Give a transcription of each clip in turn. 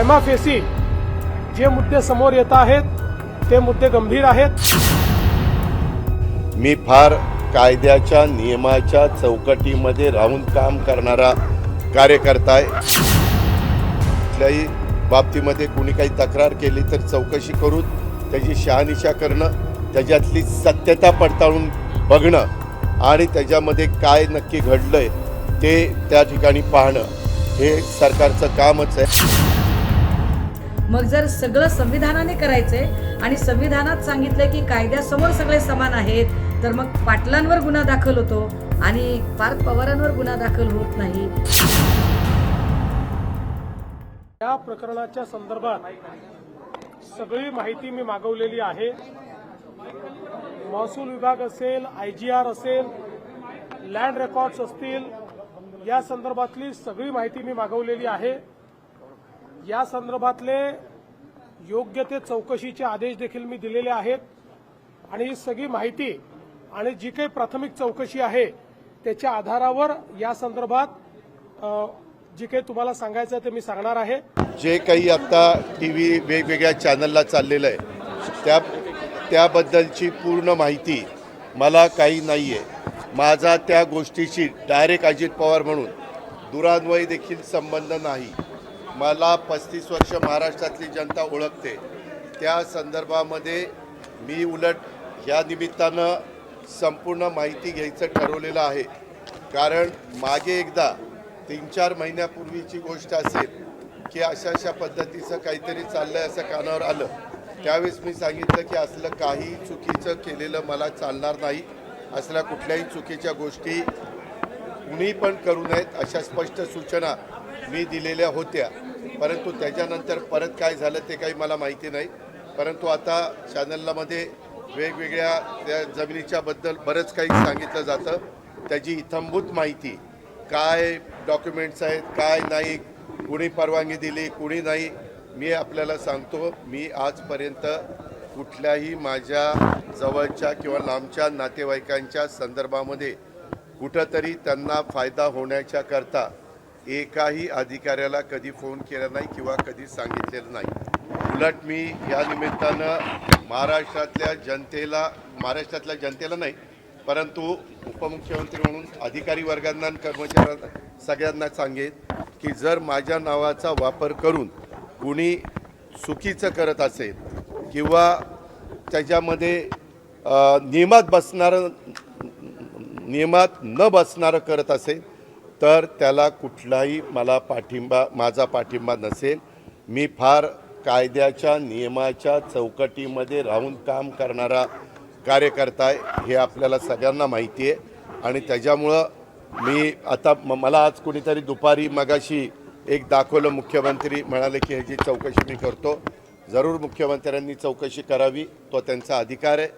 प्रायमा facie जे मुद्दे समोर येत आहेत ते मुद्दे गंभीर आहेत. मी फार कायद्याच्या नियमाच्या चौकटीमध्ये राहून काम करणारा कार्यकर्ता आहे. कुठल्याही बाबतीमध्ये कुणी काही तक्रार केली तर चौकशी करून त्याची शहानिशा करणं त्याच्यातली सत्यता पडताळून बघणं आणि त्याच्यामध्ये काय नक्की घडलंय ते त्या ठिकाणी पाहणं हे सरकारचं कामच आहे. मग जर सगळं संविधानाने करायचंय आणि संविधानात सांगितलंय की कायद्यासमोर सगळे समान आहेत तर मग पाटलांवर गुन्हा दाखल होतो आणि पार्थ पवारांवर गुन्हा दाखल होत नाही. या प्रकरणाच्या संदर्भात सगळी माहिती मी मागवलेली आहे. महसूल विभाग असेल आय जी आर असेल लँड रेकॉर्ड्स असतील या संदर्भातली सगळी माहिती मी मागवलेली आहे. या संदर्भातले योग्य ते चौकशीचे आदेश देखील मी दिलेले आहेत. आणि ही सगळी माहिती आणि जी काही प्राथमिक चौकशी आहे त्याच्या आधारावर या संदर्भात जे काही तुम्हाला सांगायचं आहे ते मी सांगणार आहे. जे काही आता टी व्ही वेगवेगळ्या चॅनलला चाललेलं आहे त्या त्याबद्दलची पूर्ण माहिती मला काही नाही आहे माझा त्या गोष्टीशी डायरेक्ट अजित पवार म्हणून दुरान्वयी देखील संबंध नाही. मला पस्तीस वर्ष महाराष्ट्रातली जनता ओळखते. त्या संदर्भामध्ये मी उलट ह्या निमित्तानं संपूर्ण माहिती घ्यायचं ठरवलेलं आहे. कारण मागे एकदा तीन चार महिन्यापूर्वीची गोष्ट असेल की अशा अशा पद्धतीचं काहीतरी चाललं आहे असं कानावर आलं. त्यावेळेस मी सांगितलं की असलं काही चुकीचं केलेलं मला चालणार नाही. असल्या कुठल्याही चुकीच्या गोष्टी कुणी पण करू नयेत अशा स्पष्ट सूचना मी दिलेल्या होत्या. परंतु त्याच्यानंतर परत काय झालं ते काही मला माहिती नाही. परंतु आता चॅनलमध्ये वेगवेगळ्या त्या जमिनीच्या बद्दल बरंच काही सांगितलं जातं. त्याची इथंभूत माहिती काय डॉक्युमेंट्स आहेत काय नाही कुणी परवानगी दिली कुणी नाही मी आपल्याला सांगतो मी आजपर्यंत कुठल्याही माझ्या जवळच्या किंवा लांबच्या नातेवाईकांच्या संदर्भामध्ये कुठंतरी त्यांना फायदा होण्याच्या करता एकाही अधिकाऱ्याला कधी फोन केला नाही किंवा कधी सांगितलेलं नाही. उलट मी या निमित्तानं महाराष्ट्रातल्या जनतेला महाराष्ट्रातल्या जनतेला नाही परंतु उपमुख्यमंत्री म्हणून अधिकारी वर्गांना आणि कर्मचाऱ्यांना सगळ्यांना सांगेन की जर माझ्या नावाचा वापर करून कुणी चुकीचं करत असेल किंवा त्याच्यामध्ये नियमात बसणारं नियमात न बसणारं करत असेल तर त्याला कुठलाही मला पाठिंबा माझा पाठिंबा नसेल. मी फार कायद्याच्या नियमाच्या चौकटीमध्ये राहून काम करणारा कार्यकर्ता आहे हे आपल्याला सगळ्यांना माहिती आहे. आणि त्याच्यामुळं मी आता म- मला आज कुणीतरी दुपारी मगाशी एक दाखवलं मुख्यमंत्री म्हणाले की ह्याची चौकशी मी करतो. जरूर मुख्यमंत्र्यांनी चौकशी करावी तो त्यांचा अधिकार आहे.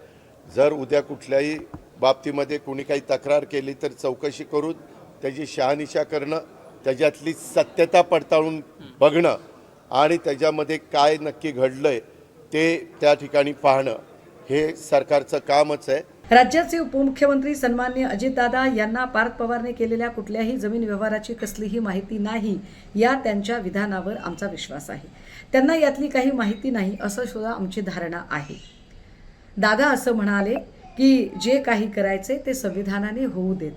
जर उद्या कुठल्याही बाबतीमध्ये कुणी काही तक्रार केली तर चौकशी करून त्याची शहानिशा करणं त्याच्यातली सत्यता पडताळून बघणं आणि त्याच्यामध्ये काय नक्की घडलं आहे ते त्या ठिकाणी पाहणं हे सरकारचं कामच आहे. राज्याचे उपमुख्यमंत्री सन्मान्य अजितदादा यांना पार्थ पवारने केलेल्या कुठल्याही जमीन व्यवहाराची कसलीही माहिती नाही या त्यांच्या विधानावर आमचा विश्वास आहे. त्यांना यातली काही माहिती नाही असं सुद्धा आमची धारणा आहे. दादा असं म्हणाले की जे काही करायचे ते संविधानाने होऊ देत.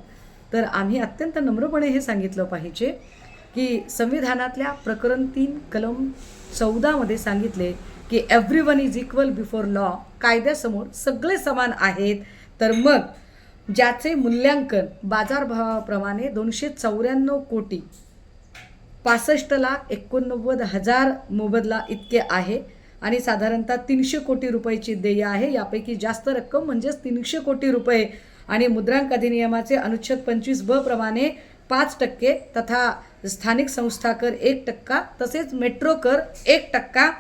तर आम्ही अत्यंत नम्रपणे हे सांगितलं पाहिजे की संविधानातल्या प्रकरण तीन कलम चौदामध्ये सांगितले की every one is equal before law कायद्यासमोर सगळे समान आहेत. तर मग ज्याचे मूल्यांकन बाजारभावाप्रमाणे दोनशे चौऱ्याण्णव कोटी पासष्ट लाख एकोणनव्वद हजार मोबदला इतके आहे आणि साधारणतः तीनशे कोटी रुपयाची देय आहे. यापैकी जास्त रक्कम म्हणजेच तीनशे कोटी रुपये आणि मुद्रांक अधिनियमाचे अनुच्छेद पंचवीस ब प्रमाणे पाच टक्के तथा स्थानिक संस्था कर एक टक्का तसेच मेट्रो कर एक टक्का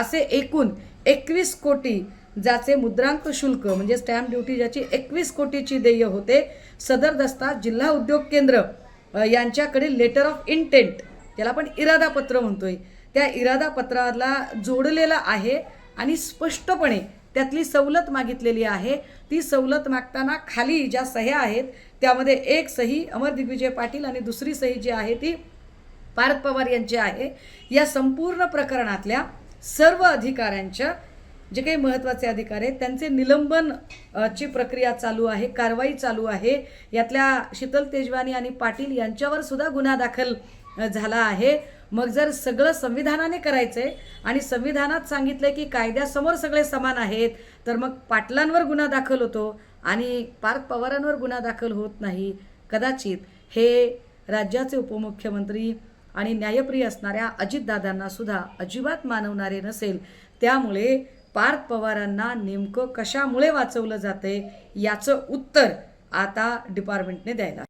असे एकूण एकवीस कोटी ज्याचे मुद्रांक शुल्क म्हणजे स्टॅम्प ड्युटी ज्याची एकवीस कोटीची देय होते सदर दस्ता जिल्हा उद्योग केंद्र यांच्याकडील यांच्याकडे लेटर ऑफ इंटेंट याला आपण इरादा पत्र म्हणतोय त्या इरादा पत्राला आहे आणि स्पष्टपणे त्यातली सवलत मागितलेली आहे. ती सवलत मागताना खाली ज्या सह्या आहेत त्यामध्ये एक सही अमर दिग्विजय पाटील आणि दुसरी सही जी आहे ती पारद पवार यांची आहे. या संपूर्ण प्रकरणातल्या सर्व अधिकाऱ्यांच्या जे काही महत्त्वाचे अधिकारी आहेत त्यांचे निलंबन ची प्रक्रिया चालू आहे कारवाई चालू आहे. यातल्या शीतल तेजवानी आणि पाटील यांच्यावर सुद्धा गुन्हा दाखल झाला आहे. मग जर सगळं संविधानाने करायचंय आणि संविधानात सांगितलंय की कायद्यासमोर सगळे समान आहेत तर मग पाटलांवर गुन्हा दाखल होतो आणि पार्थ पवारांवर गुन्हा दाखल होत नाही. कदाचित हे राज्याचे उपमुख्यमंत्री आणि न्यायप्रिय असणाऱ्या अजितदादांना सुद्धा अजिबात मानवणारे नसेल. त्यामुळे पार्थ पवारांना नेमकं कशामुळे वाचवलं जाते याचं उत्तर आता डिपार्टमेंटने द्यायला